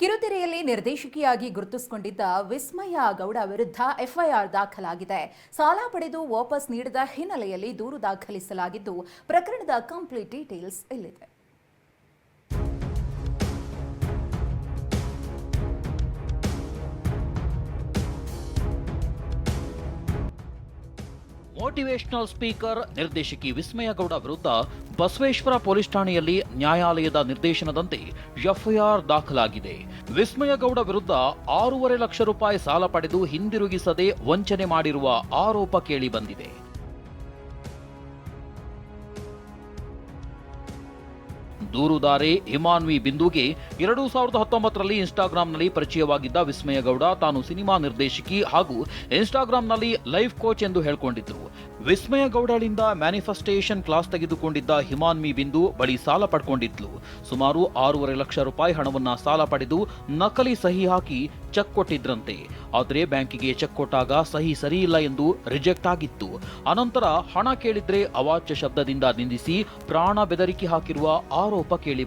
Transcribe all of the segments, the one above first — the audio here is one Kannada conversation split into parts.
ಕಿರುತೆರೆಯಲ್ಲಿ ನಿರ್ದೇಶಕಿಯಾಗಿ ಗುರುತಿಸಿಕೊಂಡಿದ್ದ ವಿಸ್ಮಯ ಗೌಡ ವಿರುದ್ಧ ಎಫ್ಐಆರ್ ದಾಖಲಾಗಿದೆ. ಸಾಲ ಪಡೆದು ವಾಪಸ್ ನೀಡದ ಹಿನ್ನೆಲೆಯಲ್ಲಿ ದೂರು ದಾಖಲಿಸಲಾಗಿದ್ದು, ಪ್ರಕರಣದ ಕಂಪ್ಲೀಟ್ ಡೀಟೇಲ್ಸ್ ಇಲ್ಲಿದೆ ಮೋಟಿವೇಶನಲ್ ಸ್ಪೀಕರ್ ನಿರ್ದೇಶಕಿ ವಿಸ್ಮಯಗೌಡ ವಿರುದ್ಧ ಬಸವೇಶ್ವರ ಪೊಲೀಸ್ ಠಾಣೆಯಲ್ಲಿ ನ್ಯಾಯಾಲಯದ ನಿರ್ದೇಶನದಂತೆ ಎಫ್ಐಆರ್ ದಾಖಲಾಗಿದೆ. ವಿಸ್ಮಯಗೌಡ ವಿರುದ್ಧ ಆರೂವರೆ ಲಕ್ಷ ರೂಪಾಯಿ ಸಾಲ ಪಡೆದು ಹಿಂದಿರುಗಿಸದೆ ವಂಚನೆ ಮಾಡಿರುವ ಆರೋಪ ಕೇಳಿ ದೂರುದಾರೆ ಹಿಮಾನ್ವಿ ಬಿಂದುಗೆ ಎರಡು ಸಾವಿರದ ಹತ್ತೊಂಬತ್ತರಲ್ಲಿ ಇನ್ಸ್ಟಾಗ್ರಾಂನಲ್ಲಿ ಪರಿಚಯವಾಗಿದ್ದ ವಿಸ್ಮಯ ಗೌಡ ತಾನು ಸಿನಿಮಾ ನಿರ್ದೇಶಕಿ ಹಾಗೂ ಇನ್ಸ್ಟಾಗ್ರಾಂನಲ್ಲಿ ಲೈಫ್ ಕೋಚ್ ಎಂದು ಹೇಳಿಕೊಂಡಿದ್ದರು ವಿಸ್ಮಯ ಗೌಡಳಿಂದ ಮ್ಯಾನಿಫೆಸ್ಟೇಷನ್ ಕ್ಲಾಸ್ ತೆಗೆದುಕೊಂಡಿದ್ದ ಹಿಮಾನ್ವಿ ಬಿಂದು ಬಳಿ ಸಾಲ ಪಡ್ಕೊಂಡಿದ್ಲು. ಸುಮಾರು ಆರೂವರೆ ಲಕ್ಷ ರೂಪಾಯಿ ಹಣವನ್ನ ಸಾಲ ಪಡೆದು ನಕಲಿ ಸಹಿ ಹಾಕಿ ಚೆಕ್ ಕೊಟ್ಟಿದ್ರಂತೆ. ಆದರೆ ಬ್ಯಾಂಕಿಗೆ ಚೆಕ್ ಕೊಟ್ಟಾಗ ಸಹಿ ಸರಿಯಿಲ್ಲ ಎಂದು ರಿಜೆಕ್ಟ್ ಆಗಿತ್ತು. ಅನಂತರ ಹಣ ಕೇಳಿದ್ರೆ ಅವಾಚ್ಯ ಶಬ್ದದಿಂದ ನಿಂದಿಸಿ ಪ್ರಾಣ ಬೆದರಿಕೆ ಹಾಕಿರುವ ಆರೋಪ ಕೇಳಿ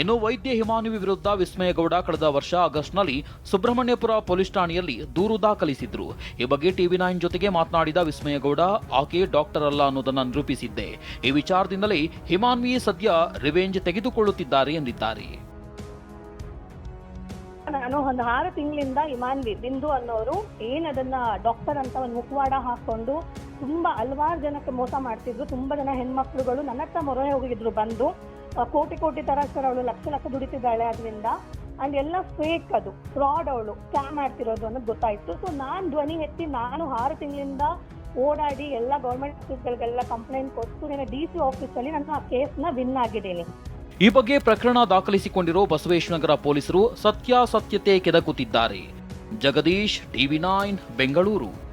ಇನ್ನು ವೈದ್ಯ ಹಿಮಾನುವಿ ವಿರುದ್ಧ ವಿಸ್ಮಯಗೌಡ ಕಳೆದ ವರ್ಷ ಆಗಸ್ಟ್ನಲ್ಲಿ ಸುಬ್ರಹ್ಮಣ್ಯಪುರ ಪೊಲೀಸ್ ಠಾಣೆಯಲ್ಲಿ ದೂರು ದಾಖಲಿಸಿದ್ರು. ಈ ಬಗ್ಗೆ ಟಿವಿ ನೈನ್ ಜೊತೆಗೆ ಮಾತನಾಡಿದ ವಿಸ್ಮಯಗೌಡ, ಆಕೆ ಡಾಕ್ಟರ್ ಅಲ್ಲ ಅನ್ನೋದನ್ನ ನಿರೂಪಿಸಿದ್ದೆ. ಈ ವಿಚಾರದಿಂದಲೇ ಹಿಮಾನ್ವಿ ಸದ್ಯ ರಿವೆಂಜ್ ತೆಗೆದುಕೊಳ್ಳುತ್ತಿದ್ದಾರೆ ಎಂದಿದ್ದಾರೆ. ನಾನು ಒಂದು ಆರು ತಿಂಗಳಿಂದ ಹಿಮಾನ್ವಿ, ಬಿಂದು ಅನ್ನೋರು ಏನ್ ಅದನ್ನ ಡಾಕ್ಟರ್ ಅಂತ ಒಂದು ಮುಖವಾಡ ಹಾಕೊಂಡು ತುಂಬಾ ಹಲವಾರು ಜನಕ್ಕೆ ಮೋಸ ಮಾಡ್ತಿದ್ರು. ತುಂಬಾ ಜನ ಹೆಣ್ಮಕ್ಳುಗಳು ನನ್ನ ಹತ್ರ ಮೊರೆ ಹೋಗಿದ್ರು ಬಂದು. ಕೋಟಿ ಕೋಟಿ ತರ ಸರ್ ಅವಳು ಲಕ್ಷ ಲಕ್ಷ ದುಡಿತಿದ್ದಾಳೆ ಅದರಿಂದ. ಅಂಡ್ ಎಲ್ಲ ಫೇಕ್ ಅದು. ಫ್ರಾಡ್ ಅವಳು. ಸ್ಕ್ಯಾಮ್ ಮಾಡ್ತಿರೋದು ಅನ್ನೋದು ಗೊತ್ತಾಯ್ತು. ಸೊ ನಾನು ಧ್ವನಿ ಎತ್ತಿ ನಾನು ಆರು ತಿಂಗಳಿಂದ ಓಡಾಡಿ ಎಲ್ಲ ಗೌರ್ಮೆಂಟ್ ಆಫೀಸ್ಗಳಿಗೆಲ್ಲ ಕಂಪ್ಲೇಂಟ್ ಕೊಟ್ಟು ನಿನ್ನೆ ಡಿ ಸಿ ಆಫೀಸಲ್ಲಿ ನಾನು ಆ ಕೇಸ್ನ ವಿನ್ ಆಗಿದ್ದೀನಿ. ಈ ಬಗ್ಗೆ ಪ್ರಕರಣ ದಾಖಲಿಸಿಕೊಂಡಿರೋ ಬಸವೇಶ್ವನಗರ ಪೊಲೀಸರು ಸತ್ಯಾಸತ್ಯತೆ ಕೆದಕುತ್ತಿದ್ದಾರೆ. Jagadish, TV nine, Bengaluru.